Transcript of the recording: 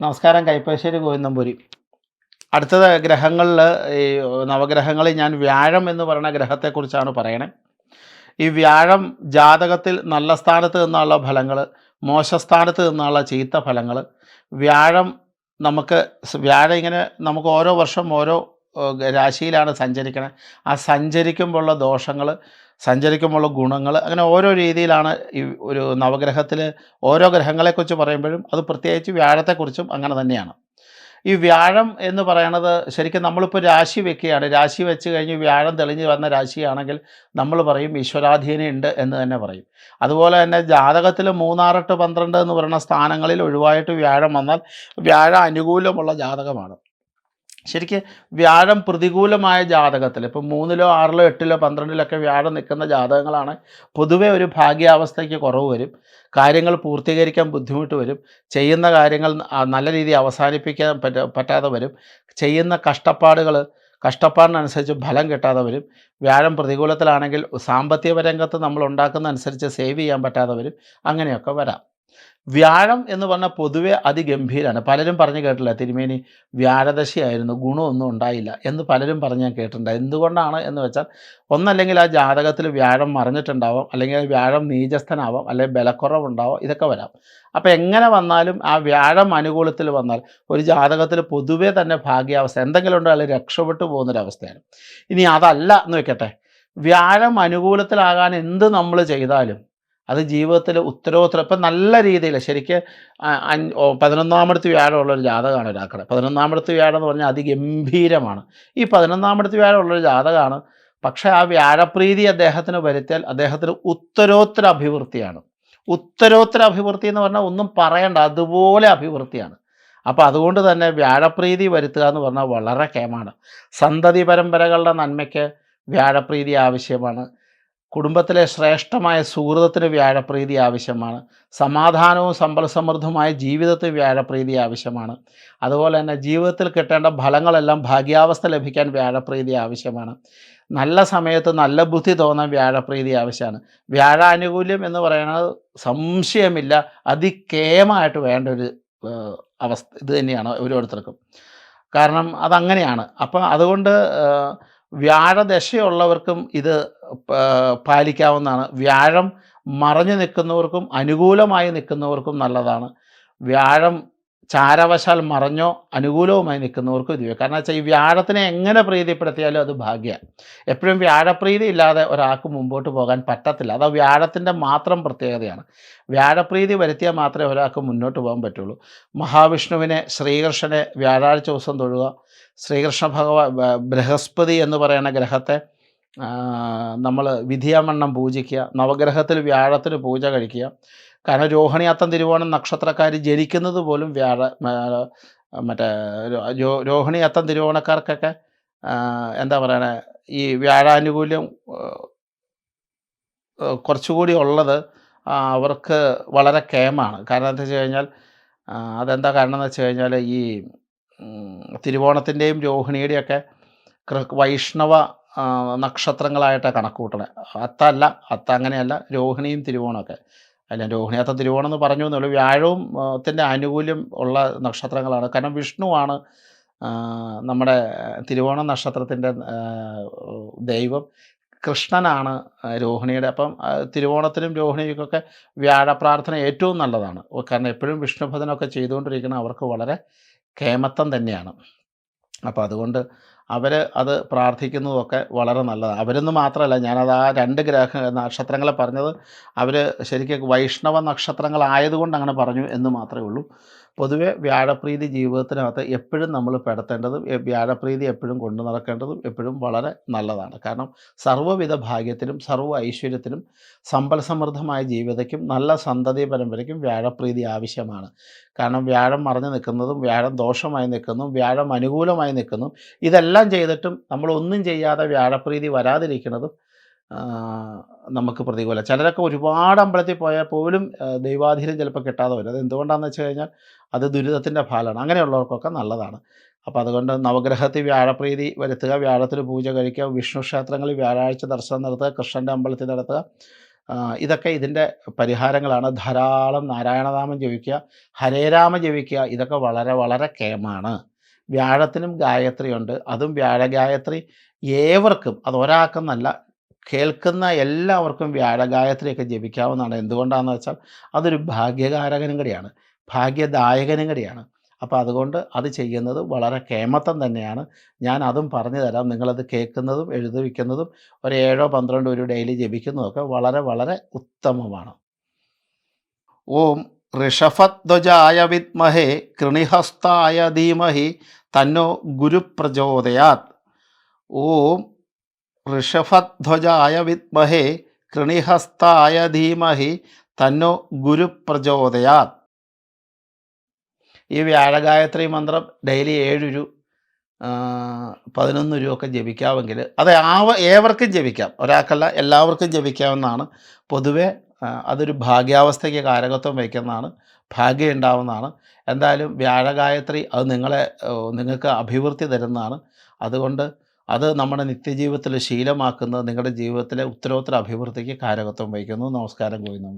നമസ്കാരം. കൈപ്പശ്ശേരി ഗോവിന്ദംപുരി. അടുത്തത് ഗ്രഹങ്ങളിൽ ഈ നവഗ്രഹങ്ങളിൽ ഞാൻ വ്യാഴം എന്ന് പറയുന്ന ഗ്രഹത്തെക്കുറിച്ചാണ് പറയണേ. ഈ വ്യാഴം ജാതകത്തിൽ നല്ല സ്ഥാനത്ത് നിന്നുള്ള ഫലങ്ങൾ മോശസ്ഥാനത്ത് നിന്നുള്ള ചീത്ത ഫലങ്ങൾ വ്യാഴം നമുക്ക് വ്യാഴം ഇങ്ങനെ നമുക്ക് ഓരോ വർഷം ഓരോ രാശിയിലാണ് സഞ്ചരിക്കണത് ആ സഞ്ചരിക്കുമ്പോഴുള്ള ദോഷങ്ങൾ സഞ്ചരിക്കുമ്പോഴുള്ള ഗുണങ്ങൾ അങ്ങനെ ഓരോ രീതിയിലാണ് ഈ ഒരു നവഗ്രഹത്തിൽ ഓരോ ഗ്രഹങ്ങളെക്കുറിച്ച് പറയുമ്പോഴും അത് പ്രത്യേകിച്ച് വ്യാഴത്തെക്കുറിച്ചും അങ്ങനെ തന്നെയാണ്. ഈ വ്യാഴം എന്ന് പറയണത് ശരിക്കും നമ്മളിപ്പോൾ രാശി വെക്കുകയാണ്. രാശി വെച്ച് കഴിഞ്ഞ് വ്യാഴം തെളിഞ്ഞ് വന്ന രാശിയാണെങ്കിൽ നമ്മൾ പറയും ഈശ്വരാധീനം ഉണ്ട് എന്ന് തന്നെ പറയും. അതുപോലെ തന്നെ ജാതകത്തിൽ മൂന്നാറെട്ട് പന്ത്രണ്ട് എന്ന് പറയുന്ന സ്ഥാനങ്ങളിൽ ഒഴിവായിട്ട് വ്യാഴം വന്നാൽ വ്യാഴം അനുകൂലമുള്ള ജാതകമാണ്. ശരിക്ക് വ്യാഴം പ്രതികൂലമായ ജാതകത്തിൽ ഇപ്പം മൂന്നിലോ ആറിലോ എട്ടിലോ പന്ത്രണ്ടിലൊക്കെ വ്യാഴം നിൽക്കുന്ന ജാതകങ്ങളാണ്. പൊതുവേ ഒരു ഭാഗ്യാവസ്ഥയ്ക്ക് കുറവ് വരും. കാര്യങ്ങൾ പൂർത്തീകരിക്കാൻ ബുദ്ധിമുട്ട് വരും. ചെയ്യുന്ന കാര്യങ്ങൾ നല്ല രീതിയിൽ അവസാനിപ്പിക്കാൻ പറ്റ പറ്റാതെ വരും. ചെയ്യുന്ന കഷ്ടപ്പാടുകൾ കഷ്ടപ്പാടിനനുസരിച്ച് ഫലം കിട്ടാതെ വരും. വ്യാഴം പ്രതികൂലത്തിലാണെങ്കിൽ സാമ്പത്തിക രംഗത്ത് നമ്മൾ ഉണ്ടാക്കുന്ന അനുസരിച്ച് സേവ് ചെയ്യാൻ പറ്റാതെ വരും. അങ്ങനെയൊക്കെ വരാം. വ്യാഴം എന്ന് പറഞ്ഞാൽ പൊതുവെ അതിഗംഭീരമാണ് പലരും പറഞ്ഞു കേട്ടില്ല തിരുമേനി വ്യാഴദശയായിരുന്നു ഗുണമൊന്നും ഉണ്ടായില്ല എന്ന് പലരും പറഞ്ഞ് ഞാൻ കേട്ടിട്ടുണ്ട്. എന്തുകൊണ്ടാണ് എന്ന് വെച്ചാൽ ഒന്നല്ലെങ്കിൽ ആ ജാതകത്തിൽ വ്യാഴം മറിഞ്ഞിട്ടുണ്ടാവാം അല്ലെങ്കിൽ വ്യാഴം നീചസ്ഥനാവാം അല്ലെങ്കിൽ ബലക്കുറവുണ്ടാവാം ഇതൊക്കെ വരാം. അപ്പോൾ എങ്ങനെ വന്നാലും ആ വ്യാഴം അനുകൂലത്തിൽ വന്നാൽ ഒരു ജാതകത്തിൽ പൊതുവേ തന്നെ ഭാഗ്യാവസ്ഥ എന്തെങ്കിലും ഉണ്ടോ അല്ലെങ്കിൽ രക്ഷപ്പെട്ടു പോകുന്നൊരവസ്ഥയാണ്. ഇനി അതല്ല എന്ന് വെക്കട്ടെ. വ്യാഴം അനുകൂലത്തിലാകാൻ എന്ത് നമ്മൾ ചെയ്താലും അത് ജീവിതത്തിൽ ഉത്തരോത്തരം ഇപ്പം നല്ല രീതിയിൽ ശരിക്ക് പതിനൊന്നാമടുത്ത് വ്യാഴമുള്ളൊരു ജാതകമാണ് ഒരാക്കട പതിനൊന്നാമടുത്ത് വ്യാഴം എന്ന് പറഞ്ഞാൽ അതിഗംഭീരമാണ്. ഈ പതിനൊന്നാമടുത്ത് വ്യാഴമുള്ളൊരു ജാതകമാണ്. പക്ഷേ ആ വ്യാഴപ്രീതി അദ്ദേഹത്തിന് വരുത്തിയാൽ അദ്ദേഹത്തിന് ഉത്തരോത്തര അഭിവൃദ്ധിയാണ്. ഉത്തരോത്തര അഭിവൃദ്ധി എന്ന് പറഞ്ഞാൽ ഒന്നും പറയണ്ട അതുപോലെ അഭിവൃദ്ധിയാണ്. അപ്പോൾ അതുകൊണ്ട് തന്നെ വ്യാഴപ്രീതി വരുത്തുക എന്ന് പറഞ്ഞാൽ വളരെ കേമാണ് സന്തതി പരമ്പരകളുടെ നന്മയ്ക്ക് വ്യാഴപ്രീതി ആവശ്യമാണ്. കുടുംബത്തിലെ ശ്രേഷ്ഠമായ സുഹൃതത്തിന് വ്യാഴപ്രീതി ആവശ്യമാണ്. സമാധാനവും സമ്പൽസമൃദ്ധമായ ജീവിതത്തിന് വ്യാഴപ്രീതി ആവശ്യമാണ്. അതുപോലെ തന്നെ ജീവിതത്തിൽ കിട്ടേണ്ട ഫലങ്ങളെല്ലാം ഭാഗ്യാവസ്ഥ ലഭിക്കാൻ വ്യാഴപ്രീതി ആവശ്യമാണ്. നല്ല സമയത്ത് നല്ല ബുദ്ധി തോന്നാൻ വ്യാഴപ്രീതി ആവശ്യമാണ്. വ്യാഴാനുകൂല്യം എന്ന് പറയുന്നത് സംശയമില്ല. അതികേമായിട്ട് വേണ്ട ഒരു അവസ്ഥ ഇത് തന്നെയാണ് ഓരോരുത്തർക്കും. കാരണം അതങ്ങനെയാണ്. അപ്പം അതുകൊണ്ട് വ്യാഴദശയുള്ളവർക്കും ഇത് പാലിക്കാവുന്നതാണ്. വ്യാഴം മറഞ്ഞു നിൽക്കുന്നവർക്കും അനുകൂലമായി നിൽക്കുന്നവർക്കും നല്ലതാണ്. വ്യാഴം ചാരവശാൽ മറഞ്ഞോ അനുകൂലവുമായി നിൽക്കുന്നവർക്കും ഇത്. കാരണം വെച്ചാൽ ഈ വ്യാഴത്തിനെ എങ്ങനെ പ്രീതിപ്പെടുത്തിയാലും അത് ഭാഗ്യമാണ്. എപ്പോഴും വ്യാഴപ്രീതി ഇല്ലാതെ ഒരാൾക്ക് മുമ്പോട്ട് പോകാൻ പറ്റത്തില്ല. അത് വ്യാഴത്തിന്റെ മാത്രം പ്രത്യേകതയാണ്. വ്യാഴപ്രീതി വരുത്തിയാൽ മാത്രമേ ഒരാൾക്ക് മുന്നോട്ട് പോകാൻ പറ്റുള്ളൂ. മഹാവിഷ്ണുവിനെ ശ്രീകൃഷ്ണനെ വ്യാഴാഴ്ച ദിവസം തൊഴുക. ശ്രീകൃഷ്ണ ഭഗവാൻ ബൃഹസ്പതി എന്ന് പറയുന്ന ഗ്രഹത്തെ നമ്മൾ വിധിയാമണ്ണം പൂജിക്കുക. നവഗ്രഹത്തിൽ വ്യാഴത്തിന് പൂജ കഴിക്കുക. കാരണം രോഹിണിയാത്തം തിരുവോണം നക്ഷത്രക്കാർ ജനിക്കുന്നത് പോലും വ്യാഴ മറ്റേ രോ- രോ- തിരുവോണക്കാർക്കൊക്കെ എന്താ പറയണേ ഈ വ്യാഴാനുകൂല്യം കുറച്ചുകൂടി ഉള്ളത് അവർക്ക് വളരെ കേമാണ് കാരണം എന്താ വെച്ച് കഴിഞ്ഞാൽ അതെന്താ കാരണം എന്ന് വെച്ച് കഴിഞ്ഞാൽ ഈ തിരുവോണത്തിന്റെയും രോഹിണിയുടെയൊക്കെ വൈഷ്ണവ നക്ഷത്രങ്ങളായിട്ടാണ് കണക്ക് കൂട്ടണേ അത്തല്ല അത്ത അങ്ങനെയല്ല രോഹിണിയും തിരുവോണമൊക്കെ അല്ല രോഹിണിയാത്ത തിരുവോണം എന്ന് പറഞ്ഞു എന്നുള്ളൂ വ്യാഴവും ത്തിന്റെ ആനുകൂല്യം ഉള്ള നക്ഷത്രങ്ങളാണ്. കാരണം വിഷ്ണുവാണ് നമ്മുടെ തിരുവോണ നക്ഷത്രത്തിന്റെ ദൈവം. കൃഷ്ണനാണ് രോഹിണിയുടെ. അപ്പം തിരുവോണത്തിനും രോഹിണിക്കൊക്കെ വ്യാഴപ്രാർത്ഥന ഏറ്റവും നല്ലതാണ്. കാരണം എപ്പോഴും വിഷ്ണുഭജനമൊക്കെ ചെയ്തുകൊണ്ടിരിക്കുന്ന അവർക്ക് വളരെ കേമത്തം തന്നെയാണ്. അപ്പോൾ അതുകൊണ്ട് അവർ അത് പ്രാർത്ഥിക്കുന്നതൊക്കെ വളരെ നല്ലതാണ്. അവരെന്ന് മാത്രമല്ല ഞാനത് ആ രണ്ട് ഗ്രഹ നക്ഷത്രങ്ങളെ പറഞ്ഞത് അവർ ശരിക്കും വൈഷ്ണവ നക്ഷത്രങ്ങളായതുകൊണ്ട് അങ്ങനെ പറഞ്ഞു എന്ന് മാത്രമേ ഉള്ളൂ. പൊതുവെ വ്യാഴപ്രീതി ജീവിതത്തിനകത്ത് എപ്പോഴും നമ്മൾ പെടുത്തേണ്ടതും വ്യാഴപ്രീതി എപ്പോഴും കൊണ്ടു നടക്കേണ്ടതും എപ്പോഴും വളരെ നല്ലതാണ്. കാരണം സർവവിധ ഭാഗ്യത്തിനും സർവ ഐശ്വര്യത്തിനും സമ്പൽ സമൃദ്ധമായ ജീവിതയ്ക്കും നല്ല സന്തതി പരമ്പരയ്ക്കും വ്യാഴപ്രീതി ആവശ്യമാണ്. കാരണം വ്യാഴം മറഞ്ഞു നിൽക്കുന്നതും വ്യാഴം ദോഷമായി നിൽക്കുന്നതും വ്യാഴം അനുകൂലമായി നിൽക്കുന്നതും ഇതെല്ലാം ചെയ്തിട്ടും നമ്മളൊന്നും ചെയ്യാതെ വ്യാഴപ്രീതി വരാതിരിക്കുന്നതും നമുക്ക് പ്രതികൂല. ചിലരൊക്കെ ഒരുപാട് അമ്പലത്തിൽ പോയാൽ പോലും ദൈവാധീനം ചിലപ്പോൾ കിട്ടാതെ വരും. അത് എന്തുകൊണ്ടാണെന്ന് വെച്ച് കഴിഞ്ഞാൽ അത് ദുരിതത്തിന്റെ ഫലമാണ്. അങ്ങനെയുള്ളവർക്കൊക്കെ നല്ലതാണ്. അപ്പോൾ അതുകൊണ്ട് നവഗ്രഹത്തിൽ വ്യാഴപ്രീതി വരുത്തുക വ്യാഴത്തിന് പൂജ കഴിക്കുക വിഷ്ണു ക്ഷേത്രങ്ങളിൽ വ്യാഴാഴ്ച ദർശനം നടത്തുക കൃഷ്ണന്റെ അമ്പലത്തിൽ നടത്തുക. ഇതൊക്കെ ഇതിന്റെ പരിഹാരങ്ങളാണ്. ധാരാളം നാരായണനാമം ജപിക്കുക ഹരേരാമ ജപിക്കുക ഇതൊക്കെ വളരെ വളരെ കേമാണ് വ്യാഴത്തിനും ഗായത്രിയുണ്ട്. അതും വ്യാഴ ഗായത്രി ഏവർക്കും അത് ഒരാൾക്കെന്നല്ല കേൾക്കുന്ന എല്ലാവർക്കും വ്യാഴഗായത്രിയൊക്കെ ജപിക്കാവുന്നതാണ്. എന്തുകൊണ്ടാണെന്ന് വെച്ചാൽ അതൊരു ഭാഗ്യകാരകനും കൂടിയാണ്. ഭാഗ്യദായകനും കൂടിയാണ്. അപ്പോൾ അതുകൊണ്ട് അത് ചെയ്യുന്നത് വളരെ കേമത്തം തന്നെയാണ്. ഞാൻ അതും പറഞ്ഞു തരാം. നിങ്ങളത് കേൾക്കുന്നതും എഴുതുവിക്കുന്നതും ഒരു ഏഴോ പന്ത്രണ്ടോ ഒരു ഡെയിലി ജപിക്കുന്നതൊക്കെ വളരെ വളരെ ഉത്തമമാണ്. ഓം ഋഷഭധ്വജായ വിദ്മഹേ കൃണിഹസ്തായ ധീമഹി തന്നോ ഗുരുപ്രചോദയാത്. ഓം ഋഷഭധ്വജായ വിദ്മഹേ കൃണിഹസ്തായ ധീമഹി തന്നോ ഗുരുപ്രചോദയാ ഈ വ്യാഴഗായത്രി മന്ത്രം ഡെയിലി ഏഴ് രൂ പതിനൊന്ന് രൂപ ഒക്കെ ജപിക്കാമെങ്കിൽ അത് ആവ ഏവർക്കും ജപിക്കാം. ഒരാൾക്കല്ല എല്ലാവർക്കും ജപിക്കാമെന്നാണ് പൊതുവെ അതൊരു ഭാഗ്യാവസ്ഥയ്ക്ക് കാരകത്വം വയ്ക്കുന്നതാണ് ഭാഗ്യം ഉണ്ടാവുന്നതാണ് എന്തായാലും വ്യാഴഗായത്രി അത് നിങ്ങളെ നിങ്ങൾക്ക് അഭിവൃദ്ധി തരുന്നതാണ്. അതുകൊണ്ട് അത് നമ്മുടെ നിത്യജീവിതത്തിൽ ശീലമാക്കുന്നത് നിങ്ങളുടെ ജീവിതത്തിലെ ഉത്തരോത്തര അഭിവൃദ്ധിക്ക് കാരകത്വം വഹിക്കുന്നു. നമസ്കാരം ഗോവിന്ദൻ